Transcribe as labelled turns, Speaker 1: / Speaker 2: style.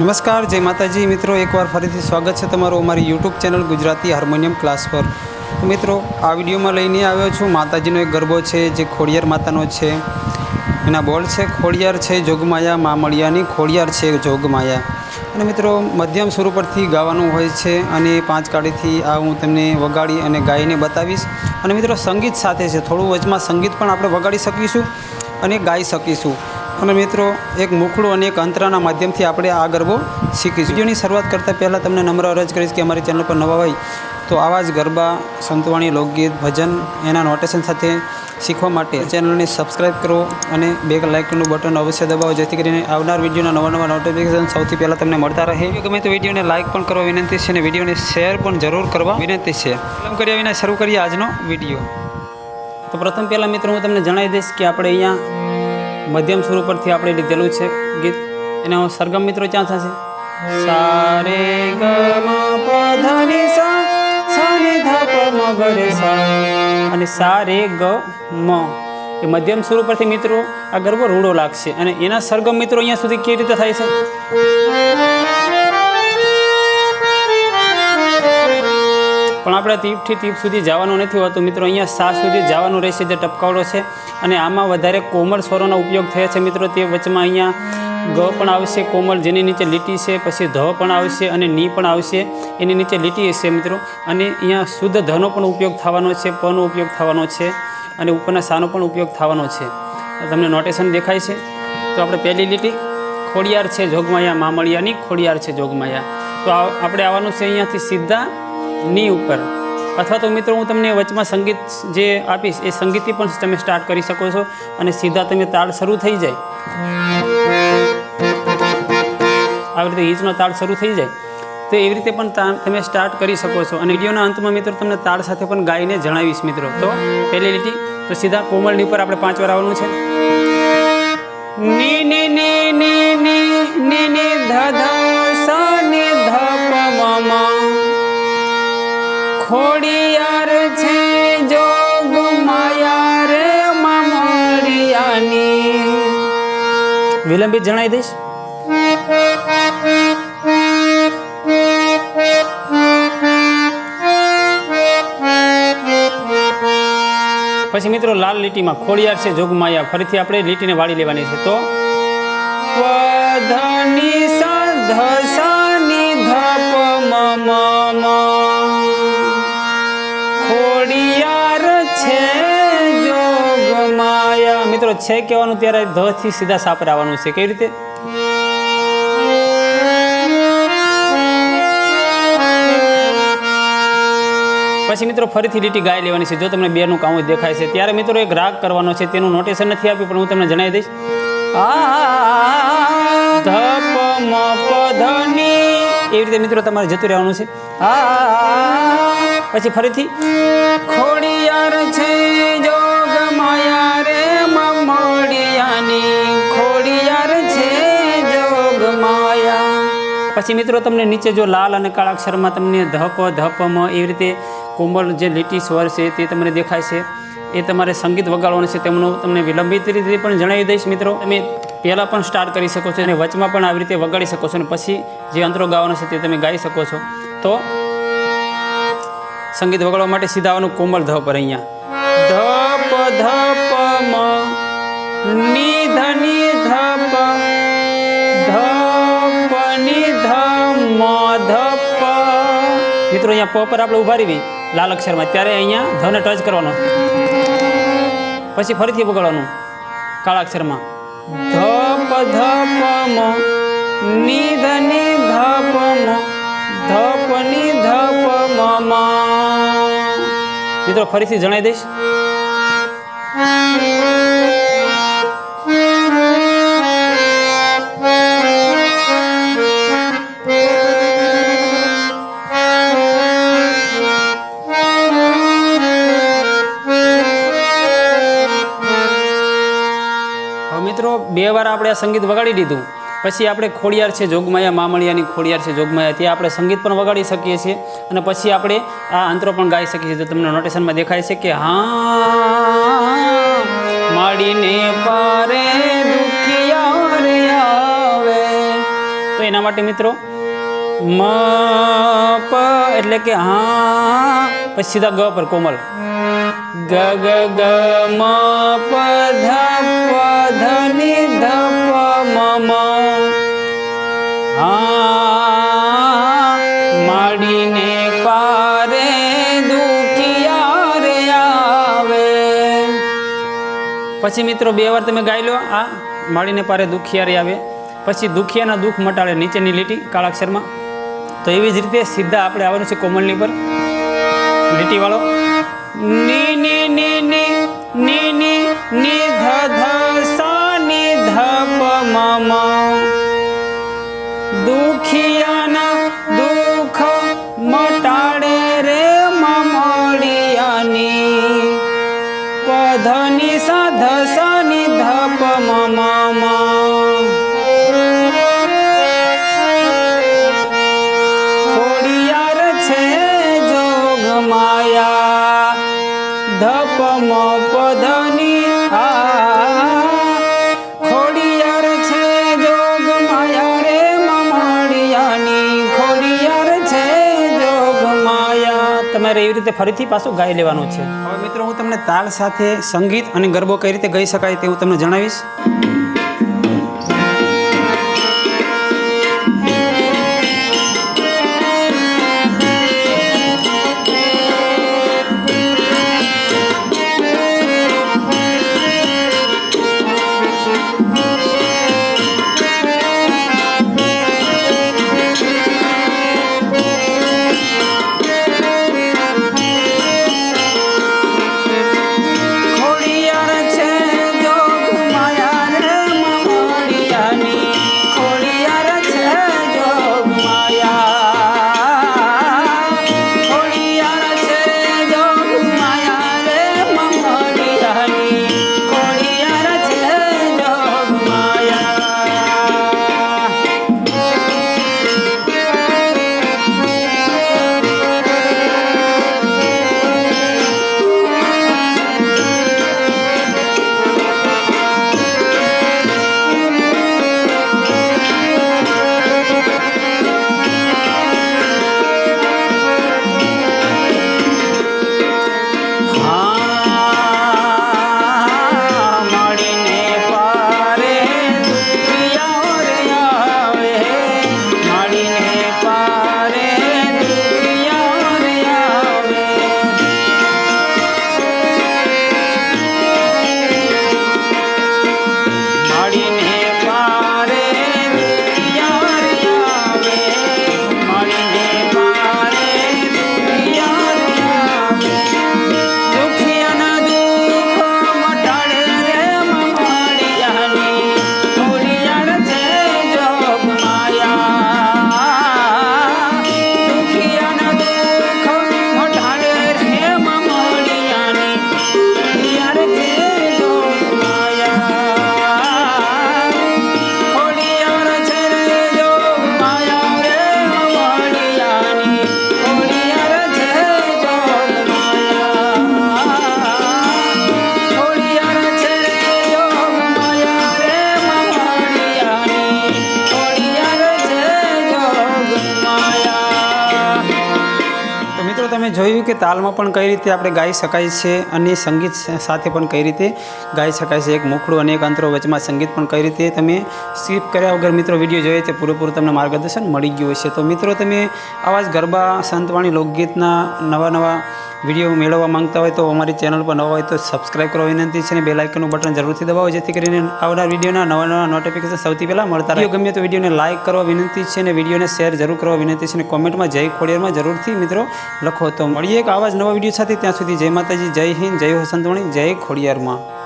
Speaker 1: નમસ્કાર, જય માતાજી. મિત્રો, એકવાર ફરીથી સ્વાગત છે તમારું અમારી YouTube channel Gujarati harmonium class પર. મિત્રો, આ વિડીયોમાં લઈને આવ્યો છું. માતાજીનો એક ગરબો છે, જે ખોડિયાર માતાનો છે. એના બોલ છે, ખોડિયાર છે, જોગમાયા મામળિયાની ખોડિયાર છે, જોગમાયા. અને મિત્રો, મધ્યમ સ્વરૂપ પરથી ગાવાનું હોય છે અને પાંચ કાળીથી આ હું તમને વગાડી અને ગાઈને બતાવીશ. અને મિત્રો, સંગીત સાથે છે. થોડું વચમાં સંગીત પણ આપણે વગાડી શકીશું અને ગાઈ શકીશું. અને મિત્રો, એક મુખડું અને એક અંતરાના માધ્યમથી આપણે આ ગરબો શીખીશું. વિડીયોની શરૂઆત કરતાં પહેલાં તમને નમ્ર અરજ કરીશ કે અમારી ચેનલ પર નવા હોય તો આવા જ ગરબા, સંતવાણી, લોકગીત, ભજન એના નોટેશન સાથે શીખવા માટે ચેનલને સબસ્ક્રાઈબ કરો અને બે લાઇકનું બટન અવશ્ય દબાવો, જેથી કરીને આવનાર વિડીયોના નવા નવા નોટિફિકેશન સૌથી પહેલાં તમને મળતા રહે. ગમે તો વિડીયોને લાઇક પણ કરવા વિનંતી છે અને વિડીયોને શેર પણ જરૂર કરવા વિનંતી છે. એમ કર્યા વિના શરૂ કરીએ આજનો વીડિયો. તો પ્રથમ પહેલાં મિત્રો, હું તમને જણાવી દઈશ કે આપણે અહીંયા મધ્યમ સુર ઉપરથી આપણે લીધેલું છે ગીત. એનો સરગમ મિત્રો ક્યાં થશે? સારે ગ મ પ ધ સા સા ને ધ પ મ ગ રે સા. અને સા રે ગ મ. એ મધ્યમ સુર ઉપરથી મિત્રો આ ગરબો રૂડો લાગશે. અને એના સરગમ મિત્રો અહીંયા સુધી કેવી રીતે થાય છે? પણ આપણે તીપથી તીપ સુધી જવાનું નથી હોતું. મિત્રો, અહીંયા સા સુધી જવાનું રહેશે જે ટપકાવડો છે. અને આમાં વધારે કોમળ સ્વરોનો ઉપયોગ થયા છે. મિત્રો, તે વચમાં અહીંયા ગ પણ આવશે, કોમળ જેની નીચે લીટી છે, પછી ધ પણ આવશે અને ની પણ આવશે, એની નીચે લીટી હશે, મિત્રો. અને અહીંયા શુદ્ધ ધનો પણ ઉપયોગ થવાનો છે પનો ઉપયોગ થવાનો છે, અને ઉપરના સાનો પણ ઉપયોગ થવાનો છે. તમને નોટેશન દેખાય છે. તો આપણે પહેલી લીટી, ખોડિયાર છે જોગમાયા, મામળિયાની ખોડિયાર છે જોગમાયા. તો આપણે આવવાનું છે અહીંયાથી સીધા ની ઉપર. અથવા તો મિત્રો, હું તમને વચમાં સંગીત જે આપીશ, એ સંગીતથી પણ તમે સ્ટાર્ટ કરી શકો છો અને સીધા તમે તાળ શરૂ થઈ જાય. આવી રીતે ઈચનો તાળ શરૂ થઈ જાય. તો એવી રીતે પણ તમે સ્ટાર્ટ કરી શકો છો. અને વિડીયોના અંતમાં મિત્રો, તમને તાળ સાથે પણ ગાઈને જણાવીશ મિત્રો. તો પહેલી લીટી, તો સીધા કોમળની ઉપર આપણે પાંચ વાર આવવાનું છે. ની ખોડિયાર છે, જોગ માયા વિલંબિત જણાવી દઈશ. પછી મિત્રો, લાલ લીટીમાં ખોડિયાર છે જોગમાયા ફરીથી આપણે લીટીને વાળી લેવાની છે. તો ધની સા ધ સા ની મ જોગ માયા મિત્રો, છે કહેવાનું ત્યારે ધ થી સીધા સાપર છે. કેવી રીતે? પછી મિત્રો, ફરીથી લીટી ગાય લેવાની છે. જો તમને બેનું કામ દેખાય છે, ત્યારે મિત્રો એક રાગ કરવાનો છે. તેનું નોટેશન નથી આપ્યું, પણ હું તમને જણાવી દઈશ. એવી રીતે મિત્રો તમારે જતું રહેવાનું છે. પછી ફરીથી ખોડિયાર છે જોગ માયા રે મમડિયાની ખોડિયાર છે જોગ માયા. પછી મિત્રો તમને નીચે જો લાલ અને કાળા અક્ષરમાં તમને ધપ ધપ મ એવી રીતે કોમળ જે લીટી સ્વર છે તે તમને દેખાય છે. એ તમારે સંગીત વગાડવાનું છે તેમનું તમને વિલંબિત રીતે પણ જણાવી દઈશ મિત્રો. તમે પહેલાં પણ સ્ટાર્ટ કરી શકો છો અને વચમાં પણ આવી રીતે વગાડી શકો છો અને પછી જે અંતરો ગાવાનો છે તે તમે ગાઈ શકો છો. તો સંગીત વગાડવા માટે સીધા આવવાનું કોમલ ધ પર અહીંયા. ધપ ધપ, મ, ની, ધ, ની, ધપ ધપ, ની, ધ, મ, ધપ. મિત્રો, અહીંયા પ પર આપણે ઊભા રહી લાલ અક્ષરમાં. ત્યારે અહીંયા ધને ટચ કરવાનો. પછી ફરીથી વગાડવાનું. કાળા અક્ષરમાં. ધપ ધપ, મ, ની, ધ, ની, ધપ, મ. ધપની ધપ મ મ મિત્રો, ફરીથી જણાવી દઈશ. મિત્રો, બે વાર આપણે આ સંગીત વગાડી દીધું. પછી આપણે ખોડિયાર છે જોગમાયા મામળિયાની ખોડિયાર છે જોગમાયા. ત્યાં આપણે સંગીત પણ વગાડી શકીએ છીએ અને પછી આપણે આ અંતરો પણ ગાઈ શકીએ છીએ. તો તમને નોટેશનમાં દેખાય છે કે હા, માડીને પારે આવે. તો એના માટે મિત્રો મ પ એટલે કે હા, પછી સીધા ગ પર કોમલ. ગ ગ ગ મ પ ધ પ ધ ની ધ પ મ મ હા, માડીને પારે દુખિયા રે આવે. પછી મિત્રો બે વાર તમે ગાઈ લો આ માળીને પારે દુખિયારે આવે. પછી દુખિયાના દુઃખ મટાડે નીચેની લીટી કાળાક્ષરમાં. તો એવી જ રીતે સીધા આપણે આવવાનું છે કોમલની પર. લીટીવાળો. ની ની ની ની ની ની ની धनिषध प ममा। તમારે એવી રીતે ફરીથી પાછું ગાઈ લેવાનું છે? હવે મિત્રો, હું તમને તાલ સાથે સંગીત અને ગરબો કઈ રીતે ગાઈ શકાય તે હું તમને જણાવીશ. જોયું કે તાલમાં પણ કઈ રીતે આપણે ગાઈ શકાય છે અને સંગીત સાથે પણ કઈ રીતે ગાઈ શકાય છે. એક મોખડું અને એક અંતરો વચમાં સંગીત પણ કઈ રીતે તમે સ્કીપ કર્યા વગર મિત્રો વીડિયો જોઈએ તે પૂરેપૂરું તમને માર્ગદર્શન મળી ગયું હશે. તો મિત્રો તમે આવા જ ગરબા, સંતવાણી લોકગીતના નવા નવા વીડિયો મેળવવા માંગતા હોય તો અમારી ચેનલ પર નવા હોય તો સબસ્ક્રાઈબ કરવા વિનંતી છે અને બે લાઇકનું બટન જરૂરથી દબાવો, જેથી કરીને આવનાર વિડીયોના નવા નવા નોટિફિકેશન સૌથી પહેલાં મળતા રહે. ગમે તો વિડીયોને લાઇક કરવા વિનંતી છે અને વિડીયોને શેર જરૂર કરવા વિનંતી છે અને કોમેન્ટમાં જય ખોડિયારમાં જરૂરથી મિત્રો લખો. તો મળીએ એક આવા જ નવા વીડિયો સાથે. ત્યાં સુધી જય માતાજી, જય હિન્દ, જય હો જય ખોડિયારમાં.